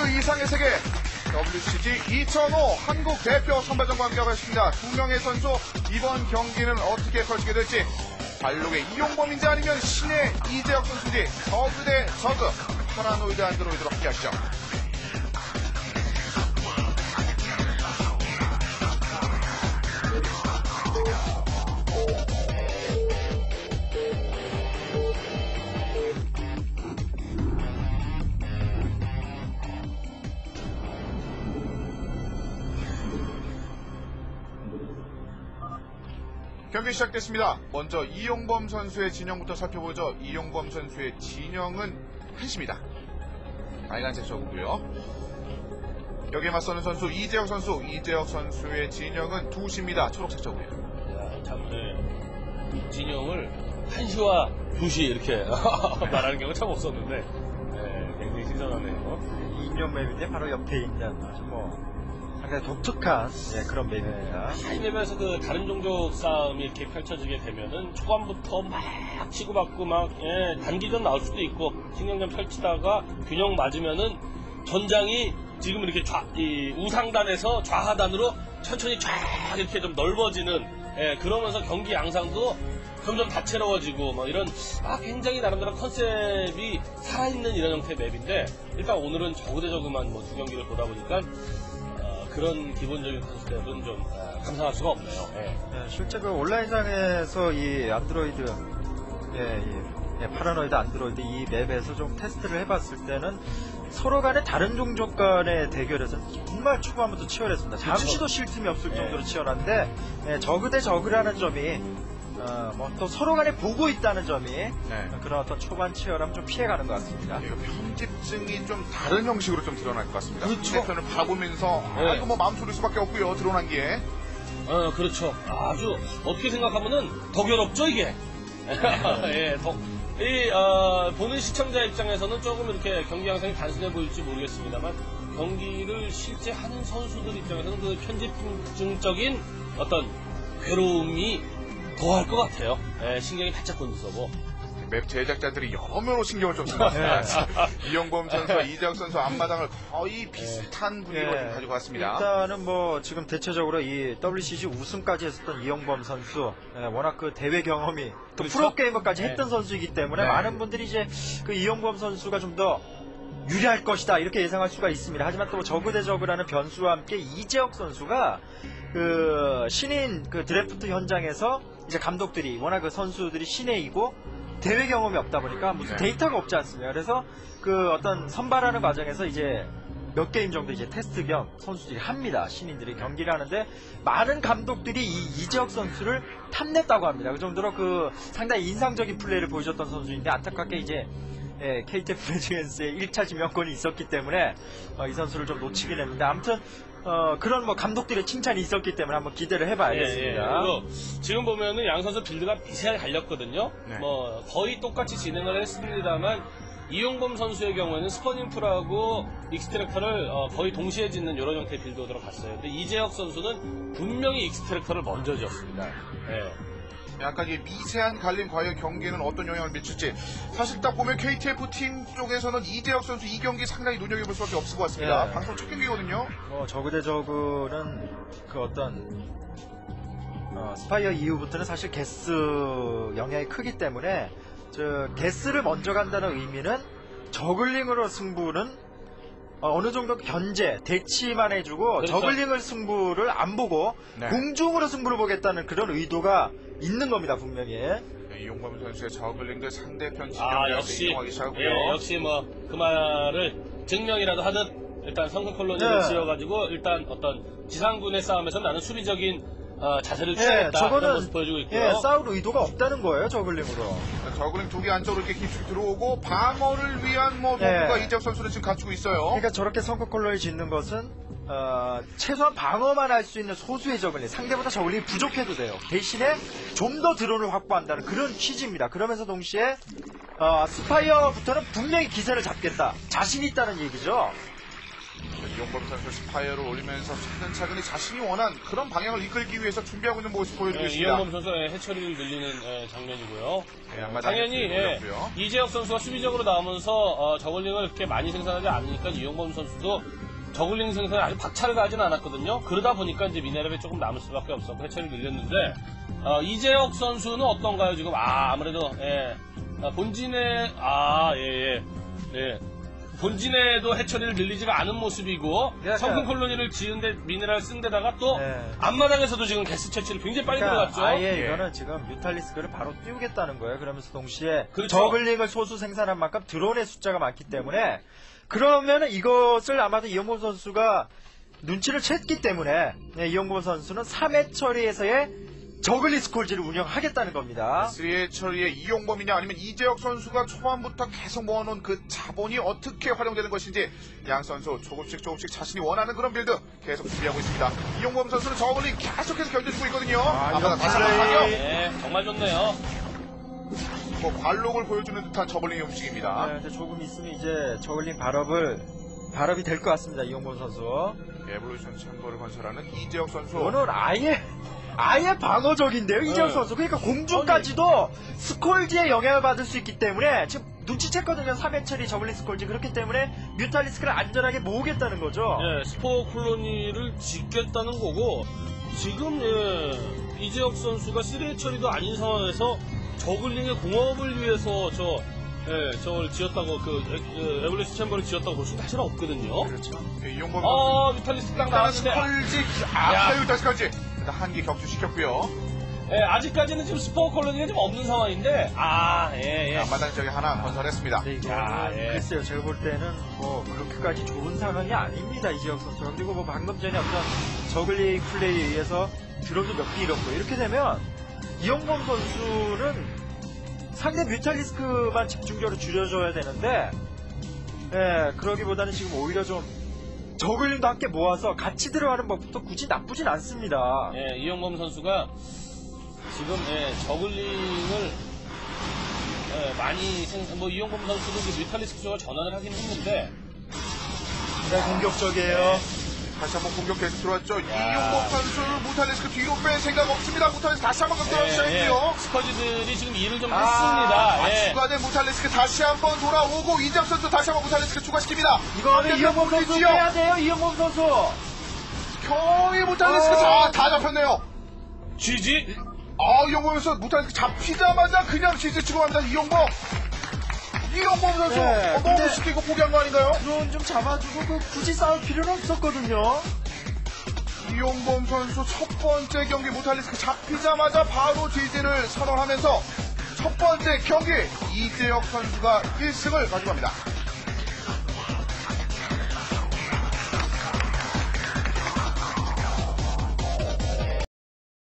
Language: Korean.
이상의 세계 WCG 2005 한국 대표 선발전과 함께하고 있습니다. 두 명의 선수 이번 경기는 어떻게 펼치게 될지 발록의 이용범인지 아니면 신의 이재혁 선수인지 저그 대 저그 파라노이드 안드로이드로 함께하시죠. 경기 시작됐습니다. 먼저 이용범 선수의 진영부터 살펴보죠. 이용범 선수의 진영은 한시입니다. 빨간색 저구고요. 여기에 맞서는 선수 이재혁 선수. 이재혁 선수의 진영은 두시입니다. 초록색 저구예요. 야, 참, 네. 진영을 1시와 2시 이렇게 말하는 경우가 참 없었는데, 네, 굉장히 신선하네요. 인형 맵인데 바로 옆에 있는 아주 뭐 상당히 독특한 예, 그런 맵입니다. 이 맵에서 그 다른 종족 싸움이 이렇게 펼쳐지게 되면은 초반부터 막 치고받고 막, 예, 단기전 나올 수도 있고, 신경전 펼치다가 균형 맞으면은 전장이 지금 이렇게 좌, 이 우상단에서 좌하단으로 천천히 쫙 이렇게 좀 넓어지는, 예, 그러면서 경기 양상도 점점 다채로워지고 뭐 이런 아 굉장히 나름대로 컨셉이 살아있는 이런 형태의 맵인데 일단 오늘은 저그 대 저그만 뭐 두 경기를 보다 보니까 어, 그런 기본적인 컨셉은 좀 아, 감상할 수가 없네요. 예. 예, 실제 그 온라인상에서 이 안드로이드 예, 이, 예, 파라노이드 안드로이드 이 맵에서 좀 테스트를 해봤을 때는 서로 간의 다른 종족 간의 대결에서는 정말 초반부터 치열했습니다. 잠시도 쉴 틈이 없을 네. 정도로 치열한데 예, 저그 대 저그라는 점이 어, 뭐또 서로 간에 보고 있다는 점이 네. 그런 어떤 초반 치열함 좀 피해가는 것 같습니다. 이거 편집증이 좀 다른 형식으로 좀 드러날 것 같습니다. 그렇죠. 상대편을 봐보면서 아, 네. 이거 뭐 마음 졸일 수밖에 없고요. 드러난 게. 어, 그렇죠. 아주 어떻게 생각하면은 더 괴롭죠 이게. 예, 더. 이 어, 보는 시청자 입장에서는 조금 이렇게 경기 양상이 단순해 보일지 모르겠습니다만 경기를 실제 하는 선수들 입장에서는 그 편집증적인 어떤 괴로움이 더 할 것 같아요. 예, 신경이 바짝 곤두서고. 맵 제작자들이 여러모로 신경을 좀쓴것 같습니다. 이용범 선수와 이재혁 선수 앞마당을 거의 비슷한 분위기로 예, 좀 가지고 왔습니다. 일단은 뭐 지금 대체적으로 이 WCG 우승까지 했었던 이영범 선수 예, 워낙 그 대회 경험이 또 그렇죠. 프로 게이머까지 네. 했던 선수이기 때문에 네. 많은 분들이 이제 그 이영범 선수가 좀 더 유리할 것이다 이렇게 예상할 수가 있습니다. 하지만 또 저그 대 저그라는 변수와 함께 이재혁 선수가 그 신인 그 드래프트 현장에서 이제 감독들이 워낙 그 선수들이 신예이고 대회 경험이 없다 보니까 무슨 네. 데이터가 없지 않습니까? 그래서 그 어떤 선발하는 과정에서 이제 몇 게임 정도 이제 테스트 겸 선수들이 합니다. 신인들이 경기를 하는데 많은 감독들이 이 이재혁 선수를 탐냈다고 합니다. 그 정도로 그 상당히 인상적인 플레이를 보여줬던 선수인데 안타깝게 이제 예, KTF 레지던스의 1차 지명권이 있었기 때문에 어, 이 선수를 좀 놓치긴 했는데 아무튼 어, 그런 뭐 감독들의 칭찬이 있었기 때문에 한번 기대를 해봐야겠습니다. 예, 예. 그리고 지금 보면은 양 선수 빌드가 미세하게 갈렸거든요. 네. 뭐 거의 똑같이 진행을 했습니다만 이용범 선수의 경우에는 스퍼닝풀하고 익스트랙터를 어, 거의 동시에 짓는 이런 형태의 빌드로 들어갔어요. 근데 이재혁 선수는 분명히 익스트랙터를 먼저 지었습니다. 예. 약간 이 미세한 갈림 과연 경기에는 어떤 영향을 미칠지 사실 딱 보면 KTF 팀 쪽에서는 이재혁 선수 이 경기 상당히 눈여겨볼 수밖에 없을 것 같습니다. 예. 방송 첫 경기거든요. 뭐 저그 대 저그는 그 어떤 어, 스파이어 이후부터는 사실 게스 영향이 크기 때문에 저 게스를 먼저 간다는 의미는 저글링으로 승부는 어, 느 정도 견제 대치만 해주고 그렇죠. 저글링을 승부를 안 보고 네. 공중으로 승부를 보겠다는 그런 의도가 있는 겁니다 분명히. 네, 이용범 선수의 저글링들 상대편 아 진영에 역시 이동하기 시작하고요. 예, 역시 뭐 그 말을 증명이라도 하듯 일단 성큰 콜로니를 네. 지어가지고 일단 어떤 지상군의 싸움에서 나는 수비적인 어, 자세를 예, 취하겠다 이런 저거는 모습 보여주고 있고요. 예, 싸울 의도가 없다는 거예요 저글링으로. 저글링 두 개 안쪽으로 이렇게 깊숙이 들어오고 방어를 위한 뭐 네. 도구가 이재혁 선수는 지금 갖추고 있어요. 그러니까 저렇게 성커 컬러를 짓는 것은 어, 최소한 방어만 할 수 있는 소수의 저글링 상대보다 저글링이 부족해도 돼요 대신에 좀 더 드론을 확보한다는 그런 취지입니다 그러면서 동시에 어, 스파이어부터는 분명히 기세를 잡겠다 자신 있다는 얘기죠 이용범 선수 스파이어를 올리면서 차근차근히 자신이 원한 그런 방향을 이끌기 위해서 준비하고 있는 모습 보여주고 예, 있습니다. 이영범 선수의 해처리를 늘리는 예, 장면이고요. 네, 당연히 예, 올렸고요. 이재혁 선수가 수비적으로 나오면서 어, 저글링을 그렇게 많이 생산하지 않으니까 이용범 선수도 저글링 생산에 아주 박차를 가진 않았거든요. 그러다 보니까 이제 미네랄이 조금 남을 수밖에 없었고 해처리 늘렸는데 어, 이재혁 선수는 어떤가요 지금? 아 아무래도 예, 아, 본진의 아예 예 예, 예. 본진에도 해처리를 늘리지가 않은 모습이고 약간- 성큰 콜로니를 지은데 미네랄 쓴 데다가 또 네. 앞마당에서도 지금 게스 채취를 굉장히 빨리 그러니까 들어갔죠. 아예 예. 이거는 지금 뮤탈리스크를 바로 띄우겠다는 거예요. 그러면서 동시에 그렇죠. 저글링을 소수 생산한 만큼 드론의 숫자가 많기 때문에 그러면은 이것을 아마도 이영범 선수가 눈치를 챘기 때문에 네, 이영범 선수는 3회 처리에서의 저글링 스콜지를 운영하겠다는 겁니다. 3의 처리의 이용범이냐 아니면 이재혁 선수가 초반부터 계속 모아놓은 그 자본이 어떻게 활용되는 것인지 양 선수 조금씩 조금씩 자신이 원하는 그런 빌드 계속 준비하고 있습니다. 이용범 선수는 저걸링 계속해서 견뎌주고 있거든요. 아, 아마 이런 다시. 한번 네, 정말 좋네요. 뭐 관록을 보여주는 듯한 저걸링의 움직임입니다. 네, 근데 조금 있으면 이제 저글링 발업을 발업이 될 것 같습니다. 이영범 선수. 에볼루션 챔버를 건설하는 이재혁 선수. 오늘 아예 아예 방어적인데요 이재혁 네. 선수 그러니까 공중까지도 스콜지의 영향을 받을 수 있기 때문에 지금 눈치챘거든요 3회 처리 저글링 스콜지 그렇기 때문에 뮤탈리스크를 안전하게 모으겠다는 거죠 예, 스포 콜로니를 짓겠다는 거고 지금 예, 이재혁 선수가 시리즈 처리도 아닌 상황에서 저글링의 공업을 위해서 저 예, 저걸 지었다고 그 에, 에블리스 챔버를 지었다고 볼 수는 사실 없거든요. 그렇죠 네, 이용범 선수. 아, 뮤탈리스트 딱 나왔는데 스컬지 야. 아, 유다스까지 일단 한기 격추시켰고요. 예, 아직까지는 지금 스포 콜로니가 좀 없는 상황인데 아, 예, 예. 앞마당 쪽에 하나 건설했습니다. 네, 이거는 야, 예. 글쎄요 제가 볼 때는 뭐 그렇게까지 좋은 상황이 아닙니다 이재혁 선수가 그리고 뭐 방금 전에 어떤 저글링 플레이에 의해서 드론도 몇 개 잃었고 이렇게 되면 이영범 선수는 상대 뮤탈리스크만 집중적으로 줄여줘야 되는데 예 그러기보다는 지금 오히려 좀 저글링도 함께 모아서 같이 들어가는 법도 굳이 나쁘진 않습니다. 예, 이영범 선수가 지금 예, 저글링을 예, 많이 생산, 뭐 이영범 선수도 그 뮤탈리스크 쪽으로 전환을 하긴 했는데. 네, 공격적이에요 다시 한번 공격 계속 들어왔죠. 야. 이용범 선수 무탈리스크 뒤로 뺄 생각 없습니다. 무탈리스크 다시 한번 격돌하기 예. 예, 스커지들이 지금 일을 좀 아, 했습니다. 예. 추가된 무탈리스크 다시 한번 돌아오고 이재혁 선수 다시 한번 무탈리스크 추가시킵니다. 이거는 이영범 선수? 해야 돼요 이영범 선수 경이 무탈리스크 어. 다, 다 잡혔네요. GG 아, 이용범 선수 무탈리스크 잡히자마자 그냥 지지 치고 갑니다. 이용범. 이용범 선수 네, 어, 너무 쉽게 이거 포기한 거 아닌가요? 드론 좀 잡아주고 그 굳이 싸울 필요는 없었거든요. 이용범 선수 첫 번째 경기 무탈리스크 잡히자마자 바로 지지를 선언하면서 첫 번째 경기 이재혁 선수가 1승을 가져갑니다.